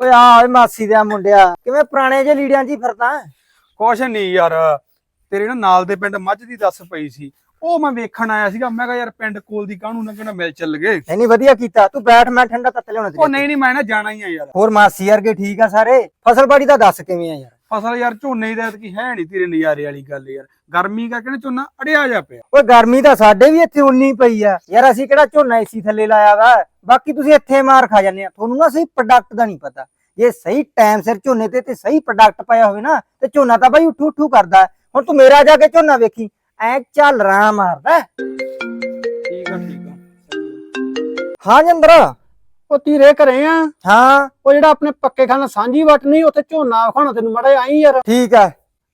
ਓਏ ਆ ਓਏ ਮਾਸੀ ਦੇ ਮੁੰਡਿਆ। ਕਿਵੇਂ ਪੁਰਾਣੇ ਜੇ ਲੀੜਿਆਂ 'ਚ ਹੀ ਫਿਰਦਾ? ਕੁਛ ਨਹੀਂ ਯਾਰ ਤੇਰੇ ਨਾ ਨਾਲ ਦੇ ਪਿੰਡ ਮੱਝ ਦੀ ਦੱਸ ਪਈ ਸੀ। ਉਹ ਮੈਂ ਵੇਖਣ ਆਇਆ ਸੀਗਾ ਮੈਂ ਕਿਹਾ ਯਾਰ ਪਿੰਡ ਕੋਲ ਦੀ ਕਾਹਨੂੰ ਨਾ ਕਿਹੜਾ ਮਿਲ ਚੱਲ ਗਏ। ਨਹੀਂ ਨਹੀਂ ਵਧੀਆ ਕੀਤਾ। ਤੂੰ ਬੈਠ ਮੈਂ ਠੰਡਾ ਤੱਤ ਲਿਆਉਣਾ ਉਹ ਨਹੀਂ ਨਹੀਂ ਮੈਂ ਨਾ ਜਾਣਾ ਹੀ ਆ ਯਾਰ। ਹੋਰ ਮਾਸੀ ਵਰਗੇ ਠੀਕ ਆ ਸਾਰੇ? ਫਸਲਬਾੜੀ ਦਾ ਦੱਸ ਕਿਵੇਂ ਆ ਯਾਰ? ਫਸਲ ਯਾਰ ਝੋਨੇ ਦੀ ਐਤਕੀ ਹੈ ਨਹੀਂ ਤੇਰੇ ਨਜ਼ਾਰੇ ਵਾਲੀ ਗੱਲ ਯਾਰ। ਗਰਮੀ ਕਰਕੇ ਨਾ ਝੋਨਾ ਅੜਿਆ ਜਾ ਪਿਆ। ਓਏ ਗਰਮੀ ਤਾਂ ਸਾਡੇ ਵੀ ਇੱਥੇ ਉਨੀ ਪਈ ਆ। ਯਾਰ ਅਸੀਂ ਕਿਹੜਾ ਝੋਨਾ ਏਸੀ ਥੱਲੇ ਲਾਇਆ ਵਾ? ਬਾਕੀ ਤੁਸੀਂ ਇੱਥੇ ਮਾਰ ਖਾ ਜਾਂਦੇ ਆ। ਤੁਹਾਨੂੰ ਨਾ ਸਹੀ ਪ੍ਰੋਡਕਟ ਦਾ ਨਹੀਂ ਪਤਾ। ਜੇ ਸਹੀ ਟਾਈਮ ਸਿਰ ਝੋਨੇ ਤੇ ਤੇ ਸਹੀ ਪ੍ਰੋਡਕਟ ਪਾਇਆ ਹੋਵੇ ਨਾ ਤੇ ਝੋਨਾ ਤਾਂ ਬਾਈ ਉੱਠੂ ਉੱਠੂ ਕਰਦਾ। ਹੁਣ ਤੂੰ ਮੇਰਾ ਜਾ ਕੇ ਝੋਨਾ ਵੇਖੀ। ਐ ਚੱਲ ਰਾਂ ਮਾਰਦਾ। ਠੀਕ ਆ ਠੀਕ ਆ। ਹਾਂ ਜੰਦਰ ਉਹ ਤੀਰੇ ਘਰੇ ਆ। ਹਾਂ। ਉਹ ਜਿਹੜਾ ਆਪਣੇ ਪੱਕੇ ਖਾਨਾ ਸਾਂਝੀ ਵਟਣੀ ਉੱਥੇ ਝੋਨਾ ਖਾਣਾ ਤੈਨੂੰ ਮੜਾ ਆਈ ਯਾਰ। ਠੀਕ ਆ।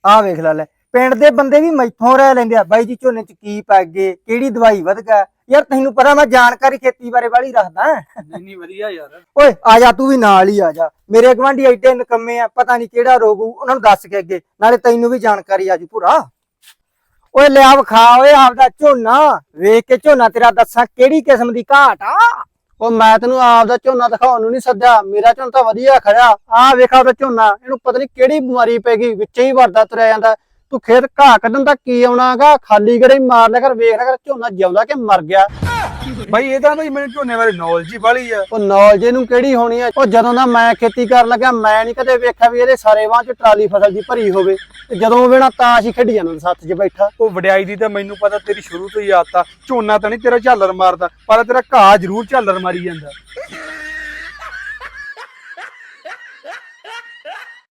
ਆ ਵੇਖ ਲੈ ਲੈ। ਪਿੰਡ ਦੇ ਬੰਦੇ ਵੀ ਮੈਥੋਂ ਰਹਿ ਲੈਂਦੇ ਆ। ਬਾਈ ਜੀ ਝੋਨੇ ਚ ਕੀ ਪਾ ਗਏ? ਕਿਹੜੀ ਦਵਾਈ ਵਧ ਗਿਆ? ਯਾਰ ਤੈਨੂੰ ਪਤਾ ਮੈਂ ਜਾਣਕਾਰੀ ਖੇਤੀ ਬਾਰੇ ਵਾਲੀ ਰੱਖਦਾ ਨਹੀਂ ਨਹੀਂ ਵਧੀਆ ਯਾਰ। ਓਏ ਆ ਜਾ ਤੂੰ ਵੀ ਨਾਲ ਹੀ ਆ ਜਾ। ਮੇਰੇ ਗਵਾਂਢੀ ਐਡੇ ਨਕੰਮੇ ਆ ਪਤਾ ਨਹੀਂ ਕਿਹੜਾ ਰੋਗ ਹੋਊ, ਉਹਨਾਂ ਨੂੰ ਦੱਸ ਕੇ ਅੱਗੇ। ਨਾਲੇ ਤੈਨੂੰ ਵੀ ਜਾਣਕਾਰੀ ਆ ਜੂ ਪੂਰਾ। ਓਏ ਲਿਆ ਵਿਖਾ ਓਏ ਆਪਦਾ ਝੋਨਾ। ਵੇਖ ਕੇ ਝੋਨਾ ਤੇਰਾ ਦੱਸਾਂ ਕਿਹੜੀ ਕਿਸਮ ਦੀ ਘਾਟ ਆ। ਉਹ ਮੈਂ ਤੈਨੂੰ ਆਪ ਦਾ ਝੋਨਾ ਦਿਖਾਉਣ ਨੂੰ ਨਹੀਂ ਸੱਦਿਆ, ਮੇਰਾ ਝੋਨਾ ਤਾਂ ਵਧੀਆ ਖੜਿਆ। ਆਹ ਵੇਖਾ ਉਹਦਾ ਝੋਨਾ, ਇਹਨੂੰ ਪਤਾ ਨਹੀਂ ਕਿਹੜੀ ਬਿਮਾਰੀ ਪੈ ਗਈ, ਵਿੱਚੇ ਹੀ ਵਰਦਾ ਤੁਰਿਆ ਜਾਂਦਾ। ਤੂੰ ਖੇਤ ਘਾਹ ਕੱਢਣ ਦਾ ਕੀ ਆਉਣਾਗਾ ਖਾਲੀ ਗੜੇ ਮਾਰ ਲਿਆ ਕਰ, ਵੇਖ ਲਿਆ ਕਰ, ਝੋਨਾ ਜਿਉਂਦਾ ਕਿ ਮਰ ਗਿਆ। ਬਾਈ ਇਹਦਾ ਬਈ ਮੈਨੂੰ ਝੋਨੇ ਬਾਰੇ ਨੌਲੇਜ ਹੀ ਬਾਲੀ ਆ। ਉਹ ਨੌਲੇਜ ਨੂੰ ਕਿਹੜੀ ਹੋਣੀ ਆ? ਉਹ ਜਦੋਂ ਦਾ ਮੈਂ ਖੇਤੀ ਕਰਨ ਲੱਗਾ ਮੈਂ ਨਹੀਂ ਕਦੇ ਵੇਖਿਆ ਵੀ ਇਹਦੇ ਸਾਰੇ ਵਾਂ ਚ ਟਰਾਲੀ ਫਸਲ ਦੀ ਭਰੀ ਹੋਵੇ। ਤੇ ਜਦੋਂ ਵੇਣਾ ਤਾਸ਼ ਹੀ ਖੇਡੀ ਜਾਂਦਾ ਸੱਤ 'ਚ ਬੈਠਾ। ਉਹ ਵਡਿਆਈ ਦੀ ਤਾਂ ਮੈਨੂੰ ਪਤਾ ਤੇਰੀ ਸ਼ੁਰੂ ਤੋਂ ਹੀ ਆਦਤ ਆ। ਝੋਨਾ ਤਾਂ ਨਹੀਂ ਤੇਰਾ ਝਾਲਰ ਮਾਰਦਾ ਪਰ ਤੇਰਾ ਘਾਹ ਜ਼ਰੂਰ ਝਾਲਰ ਮਾਰੀ ਜਾਂਦਾ।